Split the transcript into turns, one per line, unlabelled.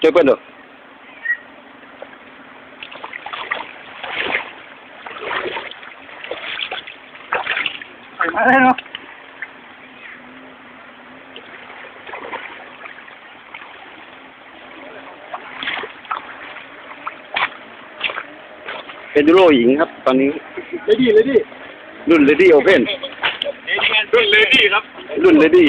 chơi quên được
มาเลยเนาะ
เป็นยูโรหญิงครับ ตอนนี้
เลยดิเลยดิ
รุ่นเลดี้โอเพน
รุ่นเลดี้ครับ
รุ่นเลดี้